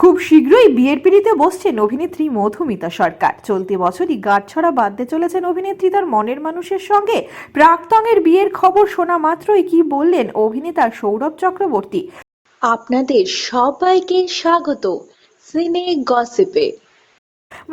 খুব শীঘ্রই বিয়ের পিড়িতে বসছেন অভিনেত্রী মধুমিতা সরকার। চলতি বছরই গাঁটছড়া বাঁধতে চলেছেন অভিনেত্রী তার মনের মানুষের সঙ্গে। প্রাক্তনের বিয়ের খবর শোনা মাত্রই কি বললেন অভিনেতা সৌরভ চক্রবর্তী? আপনাদের সবাইকে স্বাগত। সিনে গসিপে।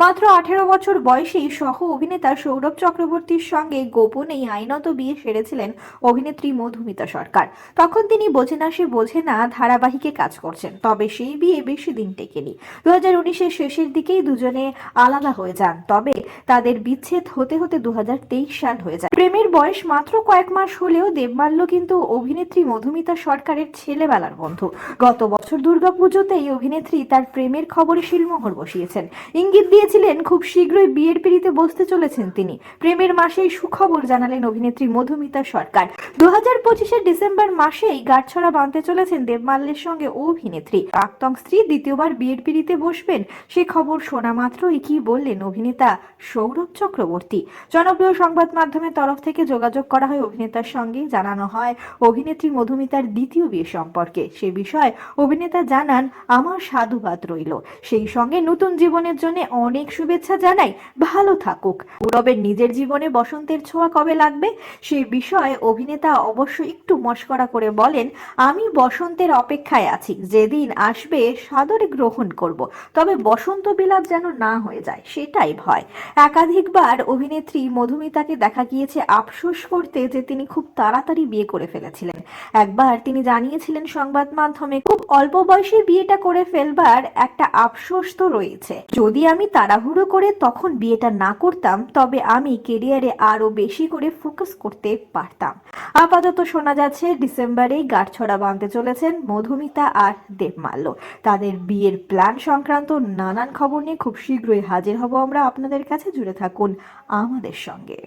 মাত্র আঠেরো বছর বয়সেই সহ অভিনেতা সৌরভ চক্রবর্তীর সঙ্গে গোপনেই আইনত বিয়ে সেরেছিলেন অভিনেত্রী মধুমিতা সরকার। তখন তিনি বোঝে না সে বোঝে না ধারাবাহিকে কাজ করছেন, তবে সেই বিয়ে বেশি দিন টেকেনি। দু হাজার উনিশের শেষের দিকেই দুজনে আলাদা হয়ে যান, তবে তাদের বিচ্ছেদ হতে হতে দু হাজার তেইশ সাল হয়ে যায়। প্রেমের বয়স মাত্র কয়েক মাস হলেও দেবমাল্য কিন্তু অভিনেত্রী মধুমিতা সরকারের ছেলেবেলার বন্ধু। গত বছর দুর্গাপুজোতেই অভিনেত্রী তার প্রেমের খবরে শিলমোহর বসিয়েছেন। ইঙ্গিত দিয়েছিলেন, খুব শীঘ্রই বিয়ের পিড়িতে বসতে চলেছেন তিনি। প্রেমের মাসেই সুখবর জানালেন অভিনেত্রী মধুমিতা সরকার। দু হাজার পঁচিশের ডিসেম্বর মাসেই গাঁটছড়া বাঁধতে চলেছেন দেবমাল্যের সঙ্গে অভিনেত্রী। প্রাক্তন স্ত্রী দ্বিতীয়বার বিয়ের পিড়িতে বসবেন, সে খবর শোনা মাত্রই কি বললেন অভিনেতা সৌরভ চক্রবর্তী। জনপ্রিয় সংবাদ মাধ্যমের তরফ থেকে যোগাযোগ করা হয় অভিনেতার সঙ্গে, জানানো হয় অভিনেত্রী মধুমিতার দ্বিতীয় বিয়ে সম্পর্কে। সে বিষয়ে অভিনেতা জানান, আমার সাধুবাদ রইল। সেই সঙ্গে নতুন জীবনের জন্য অনেক শুভেচ্ছা জানাই। ভালো থাকুক। গৌরবের নিজের জীবনে বসন্তের ছোঁয়া কবে লাগবে? সে বিষয়ে অভিনেতা অবশ্য একটু মস্করা করে বলেন, আমি বসন্তের অপেক্ষায় আছি। যেদিন আসবে সাদরে গ্রহণ করব। তবে বসন্ত বিলাপ যেন না হয়ে যায়, সেটাই ভয়। একাধিকবার অভিনেত্রী মধুমিতাকে দেখা গিয়েছে আফসোস করতে যে তিনি খুব তাড়াতাড়ি বিয়ে করে ফেলেছিলেন। একবার তিনি জানিয়েছিলেন সংবাদ মাধ্যমে, খুব অল্প বয়সে বিয়েটা করে ফেলবার একটা আফসোস তো রয়েছে। যদি আমি তাড়াহুড়ো করে তখন বিয়েটা না করতাম, তবে আমি কেরিয়ারে আরও বেশি করে ফোকাস করতে পারতাম। আপাতত শোনা যাচ্ছে ডিসেম্বরেই গাঁটছড়া বাঁধতে চলেছেন মধুমিতা আর দেবমাল্য। তাদের বিয়ের প্ল্যান সংক্রান্ত নানান খবর নিয়ে খুব শীঘ্রই হাজির হব আমরা। আপনাদের কাছে জুড়ে থাকুন আমাদের সঙ্গে।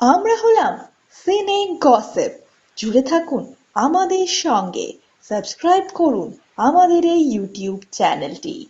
আমরা হলাম সিনে গসিপ। জুড়ে থাকুন আমাদের সঙ্গে। সাবস্ক্রাইব করুন আমাদের এই ইউটিউব চ্যানেলটি।